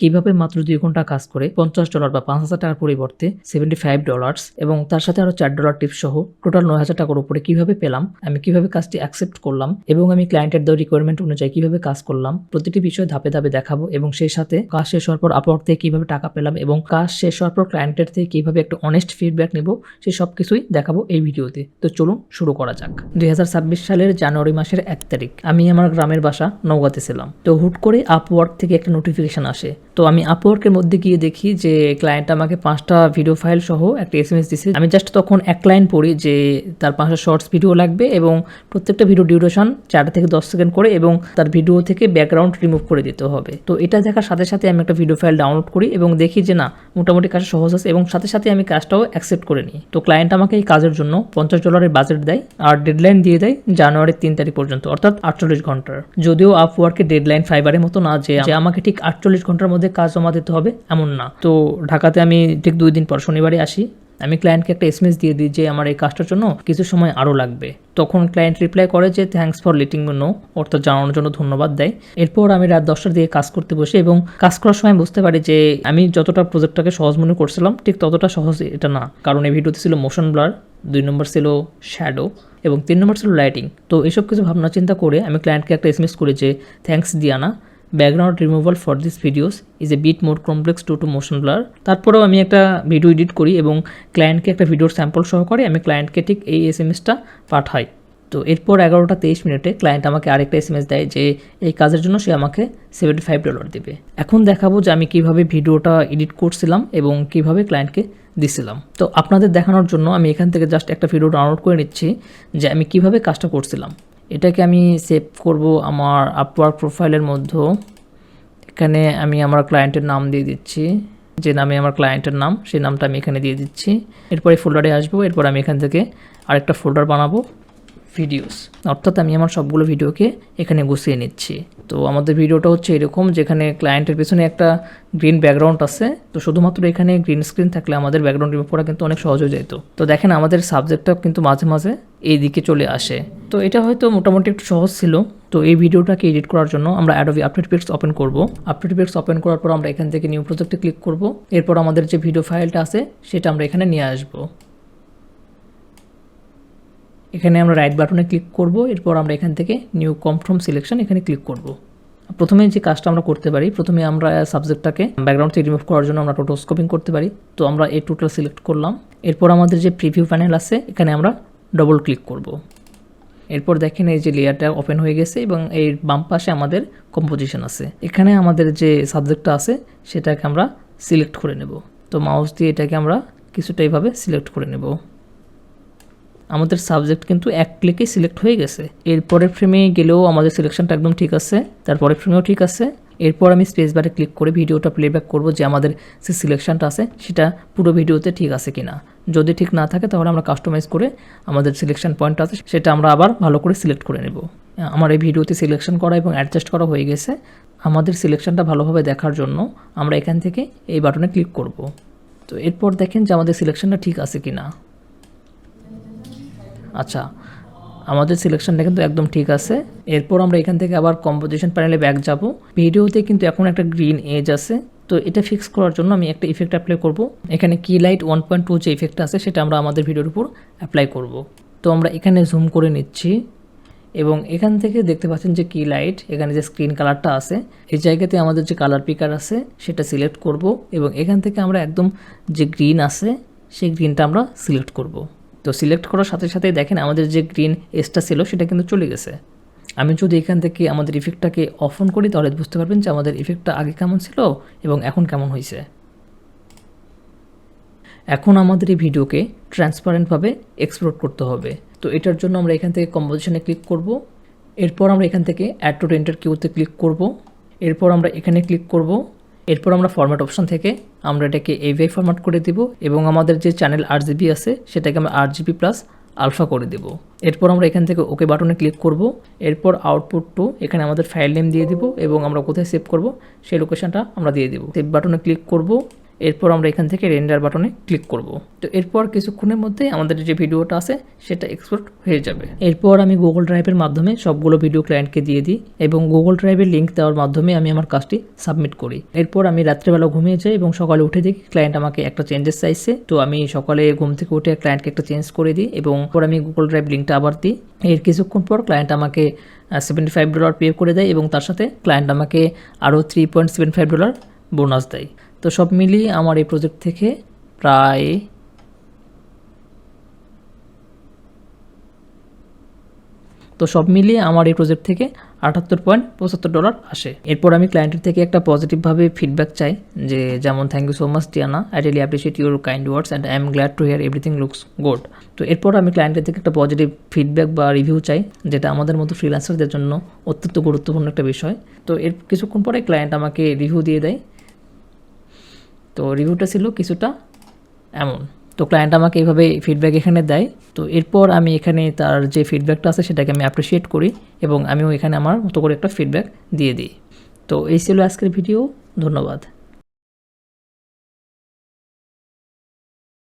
কীভাবে মাত্র দুই ঘণ্টা কাজ করে পঞ্চাশ ডলার বা পাঁচ হাজার টাকার পরিবর্তে সেভেন্টি ফাইভ ডলার্স এবং তার সাথে আরও চার ডলার টিপস সহ টোটাল নয় হাজার টাকার উপরে কীভাবে পেলাম, আমি কীভাবে কাজটি অ্যাকসেপ্ট করলাম এবং আমি ক্লায়েন্টের দেওয়া রিকোয়ারমেন্ট অনুযায়ী কীভাবে কাজ করলাম, প্রতিটি বিষয় ধাপে ধাপে দেখাবো এবং সেই সাথে কাজ শেষ হওয়ার পর আপওয়ার্ক থেকে কীভাবে টাকা পেলাম এবং কাজ শেষ হওয়ার পর ক্লায়েন্টের থেকে কীভাবে একটা অনেস্ট ফিডব্যাক নেব সেই সব কিছুই দেখাবো এই ভিডিওতে। তো চলুন শুরু করা যাক। দুই হাজার ছাব্বিশ সালের জানুয়ারি মাসের এক তারিখ, আমি আমার গ্রামের বাসা নৌগাতে ছিলাম। তো হুট করে আপওয়ার্ক থেকে একটা নোটিফিকেশন আসে। তো আমি আপওয়ার্কের মধ্যে গিয়ে দেখি যে ক্লায়েন্ট আমাকে পাঁচটা ভিডিও ফাইল সহ একটা এস এম এস দিছে। আমি জাস্ট তখন এক লাইন পড়ি যে তার পাঁচটা শর্টস ভিডিও লাগবে এবং প্রত্যেকটা ভিডিও ডিউরেশন চার থেকে দশ সেকেন্ড করে এবং তার ভিডিও থেকে ব্যাকগ্রাউন্ড রিমুভ করে দিতে হবে। তো এটা দেখার সাথে সাথে আমি একটা ভিডিও ফাইল ডাউনলোড করি এবং দেখি যে না, মোটামুটি কাজ সহজ আছে এবং সাথে সাথে আমি কাজটাও অ্যাকসেপ্ট করে নিই। তো ক্লায়েন্ট আমাকে এই কাজের জন্য পঞ্চাশ ডলারের বাজেট দেয় আর ডেডলাইন দিয়ে দেয় জানুয়ারির তিন তারিখ পর্যন্ত, অর্থাৎ আটচল্লিশ ঘণ্টার। যদিও আপওয়ার্কের ডেডলাইন ফাইবারের মতো না যে আমাকে ঠিক আটচল্লিশ ঘণ্টার মধ্যে কাজ জমা দিতে হবে, এমন না। তো ঢাকাতে আমি ঠিক দুই দিন পর শনিবারে আসি। আমি ক্লায়েন্টকে একটা এসএমএস দিয়ে দিই যে, আমার এই কাজটার জন্য কিছু সময় আরও লাগবে। তখন ক্লায়েন্ট রিপ্লাই করে যে থ্যাঙ্কস ফর লেটিং নো অর্থাৎ জানানোর জন্য ধন্যবাদ দেয়। এরপর আমি রাত দশটার দিকে কাজ করতে বসি এবং কাজ করার সময় বুঝতে পারি যে, আমি যতটা প্রজেক্টটাকে সহজ মনে করছিলাম, ঠিক ততটা সহজ এটা না। কারণ এই ভিডিওতে ছিল মোশন ব্লার দুই নম্বর ছিল শ্যাডো এবং তিন নম্বর ছিল লাইটিং তো এসব কিছু ভাবনা চিন্তা করে আমি ক্লায়েন্টকে একটা এসএমএস করি যে thanks Diana background removal for this videos is a bit more complex to to motion blur তারপরেও আমি একটা ভিডিও এডিট করি এবং ক্লায়েন্টকে একটা ভিডিওর স্যাম্পল সহকারে আমি ক্লায়েন্টকে ঠিক এই এস এম এসটা পাঠাই। তো এরপর এগারোটা তেইশ মিনিটে ক্লায়েন্ট আমাকে আরেকটা এস এম এস দেয় যে এই কাজের জন্য সে আমাকে সেভেন্টি ফাইভ ডলার দেবে। এখন দেখাবো যে আমি কীভাবে ভিডিওটা এডিট করছিলাম এবং কীভাবে ক্লায়েন্টকে দিছিলাম। তো আপনাদের দেখানোর জন্য আমি এখান থেকে জাস্ট একটা ভিডিও ডাউনলোড করে নিচ্ছি যে আমি কীভাবে কাজটা করছিলাম। এটাকে আমি সেভ করব আমার আপওয়ার্ক প্রোফাইলের মধ্যেও। এখানে আমি আমার ক্লায়েন্টের নাম দিয়ে দিচ্ছি। যে নামে আমার ক্লায়েন্টের নাম, সেই নামটা আমি এখানে দিয়ে দিচ্ছি। এরপরে ফোল্ডারে আসব, এরপর আমি এখান থেকে আরেকটা ফোল্ডার বানাবো। ভিডিওস অর্থাৎ আমি আমার সবগুলো ভিডিওকে এখানে গুছিয়ে নিচ্ছি। তো আমাদের ভিডিওটা হচ্ছে এরকম, যেখানে ক্লায়েন্টের পেছনে একটা গ্রিন ব্যাকগ্রাউন্ড আছে। তো শুধুমাত্র এখানে গ্রিন স্ক্রিন থাকলে আমাদের ব্যাকগ্রাউন্ড রিমুভ করা কিন্তু অনেক সহজ হয়ে যেত। তো দেখেন আমাদের সাবজেক্টটা কিন্তু মাঝে মাঝে এই দিকে চলে আসে। তো এটা হয়তো মোটামুটি একটু সহজ ছিল। তো এই ভিডিওটাকে এডিট করার জন্য আমরা অ্যাডোবি আপডেট পিক্স ওপেন করব। আপডেট পিক্স ওপেন করার পর আমরা এখান থেকে নিউ প্রজেক্টে ক্লিক করব। এরপর আমাদের যে ভিডিও ফাইলটা আছে, সেটা আমরা এখানে নিয়ে আসব। এখানে আমরা রাইট বাটনে ক্লিক করব, এরপর আমরা এখান থেকে নিউ কমফ্রম সিলেকশন এখানে ক্লিক করব। প্রথমে যে কাজটা আমরা করতে পারি, প্রথমে আমরা সাবজেক্টটাকে ব্যাকগ্রাউন্ড থেকে রিমুভ করার জন্য আমরা টোটাল স্কোপিং করতে পারি। তো আমরা এই টোটাল সিলেক্ট করলাম। এরপর আমাদের যে প্রিভিউ প্যানেল আছে, এখানে আমরা ডবল ক্লিক করব। এরপর দেখেন এই যে লেয়ারটা ওপেন হয়ে গেছে এবং এই বাম পাশে আমাদের কম্পোজিশন আছে। এখানে আমাদের যে সাবজেক্টটা আছে, সেটাকে আমরা সিলেক্ট করে নেব। তো মাউস দিয়ে এটাকে আমরা কিছুটা এইভাবে সিলেক্ট করে নেব। আমাদের সাবজেক্ট কিন্তু এক ক্লিকে সিলেক্ট হয়ে গেছে। এরপরের ফ্রেমে গেলেও আমাদের সিলেকশনটা একদম ঠিক আছে, তারপরের ফ্রেমেও ঠিক আছে। এরপর আমি স্পেস বারে ক্লিক করে ভিডিওটা প্লেব্যাক করব যে আমাদের যে সিলেকশনটা আছে, সেটা পুরো ভিডিওতে ঠিক আছে কিনা। যদি ঠিক না থাকে, তাহলে আমরা কাস্টমাইজ করে আমাদের সিলেকশন পয়েন্ট আছে, সেটা আমরা আবার ভালো করে সিলেক্ট করে নেব। আমার এই ভিডিওতে সিলেকশন করা এবং অ্যাডজাস্ট করা হয়ে গেছে। আমাদের সিলেকশনটা ভালোভাবে দেখার জন্য আমরা এখান থেকে এই বাটনে ক্লিক করব। তো এরপর দেখেন যে আমাদের সিলেকশনটা ঠিক আছে কিনা। আচ্ছা আমাদের সিলেকশনটা কিন্তু একদম ঠিক আছে। এরপর আমরা এখান থেকে আবার কম্পোজিশন প্যানেলে ব্যাক যাব। ভিডিওতে কিন্তু এখন একটা গ্রিন এজ আছে। তো এটা ফিক্স করার জন্য আমি একটা ইফেক্ট অ্যাপ্লাই করব। এখানে কি লাইট ওয়ান পয়েন্ট টু যে ইফেক্টটা আছে, সেটা আমরা আমাদের ভিডিওর উপর অ্যাপ্লাই করব। তো আমরা এখানে জুম করে নিচ্ছি। এবং এখান থেকে দেখতে পাচ্ছেন যে কি লাইট এখানে যে স্ক্রিন কালারটা আছে, এই জায়গাতে আমাদের যে কালার পিকার আছে, সেটা সিলেক্ট করব। এবং এখান থেকে আমরা একদম যে গ্রিন আছে, সেই গ্রিনটা আমরা সিলেক্ট করব। তো সিলেক্ট করার সাথে সাথে দেখেন আমাদের যে গ্রিন এসটা ছিল সেটা কিন্তু চলে গেছে। আমি যদি এখান থেকে আমাদের ইফেক্টটাকে অফ অন করি তাহলে বুঝতে পারবেন যে আমাদের ইফেক্টটা আগে কেমন ছিল এবং এখন কেমন হয়েছে। এখন আমাদের এই ভিডিওকে ট্রান্সপারেন্টভাবে এক্সপ্লোর করতে হবে। তো এটার জন্য আমরা এখান থেকে কম্পোজিশনে ক্লিক করব। এরপর আমরা এখান থেকে অ্যাড টু রেন্টার কিউতে ক্লিক করব। এরপর আমরা এখানে ক্লিক করব। এরপর আমরা ফরম্যাট অপশন থেকে আমরা এটাকে এভিআই ফরম্যাট করে দিব এবং আমাদের যে চ্যানেল আর জিবি আছে, সেটাকে আমরা আর জিবি প্লাস আলফা করে দেব। এরপর আমরা এখান থেকে ওকে বাটনে ক্লিক করব। এরপর আউটপুট টু এখানে আমাদের ফাইল নেম দিয়ে দিব এবং আমরা কোথায় সেভ করব, সেই লোকেশনটা আমরা দিয়ে দিব। সেভ বাটনে ক্লিক করব। এরপর আমরা এখান থেকে রেন্ডার বাটনে ক্লিক করব। তো এরপর কিছুক্ষণের মধ্যে আমাদের যে ভিডিওটা আছে, সেটা এক্সপোর্ট হয়ে যাবে। এরপর আমি গুগল ড্রাইভের মাধ্যমে সবগুলো ভিডিও ক্লায়েন্টকে দিয়ে দিই এবং গুগল ড্রাইভের লিঙ্ক দেওয়ার মাধ্যমে আমি আমার কাজটি সাবমিট করি। এরপর আমি রাত্রেবেলা ঘুমিয়ে যাই এবং সকালে উঠে দেখি ক্লায়েন্ট আমাকে একটা চেঞ্জেস চাইছে। তো আমি সকালে ঘুম থেকে উঠে ক্লায়েন্টকে একটা চেঞ্জ করে দিই এবং পর আমি গুগল ড্রাইভ লিঙ্কটা আবার দিই। এর কিছুক্ষণ পর ক্লায়েন্ট আমাকে সেভেন্টি ফাইভ ডলার পে করে দেয় এবং তার সাথে ক্লায়েন্ট আমাকে আরও three point seven five dollar bonus দেয়। তো সব মিলিয়ে আমার এই প্রজেক্ট থেকে প্রায় তো সব মিলিয়ে আমার এই প্রজেক্ট থেকে আটাত্তর পয়েন্ট পঁচাত্তর ডলার আসে। এরপর আমি ক্লায়েন্টের থেকে একটা পজিটিভভাবে ফিডব্যাক চাই যে, যেমন thank you so much Tiana I really appreciate your kind words and I am glad to hear everything looks good তো এরপর আমি ক্লায়েন্টের থেকে একটা পজিটিভ ফিডব্যাক বা রিভিউ চাই, যেটা আমাদের মতো ফ্রিল্যান্সারদের জন্য অত্যন্ত গুরুত্বপূর্ণ একটা বিষয়। তো এর কিছুক্ষণ পরে ক্লায়েন্ট আমাকে রিভিউ দিয়ে দেয়। তো রিভিউটা ছিল কিছুটা এমন। তো ক্লায়েন্ট আমাকে এইভাবে ফিডব্যাক এখানে দেয়। তো এরপর আমি এখানে তার যে ফিডব্যাকটা আছে সেটাকে আমি অ্যাপ্রিসিয়েট করি এবং আমিও এখানে আমার মতো করে একটা ফিডব্যাক দিয়ে দিই। তো এই ছিল আজকের ভিডিও ধন্যবাদ।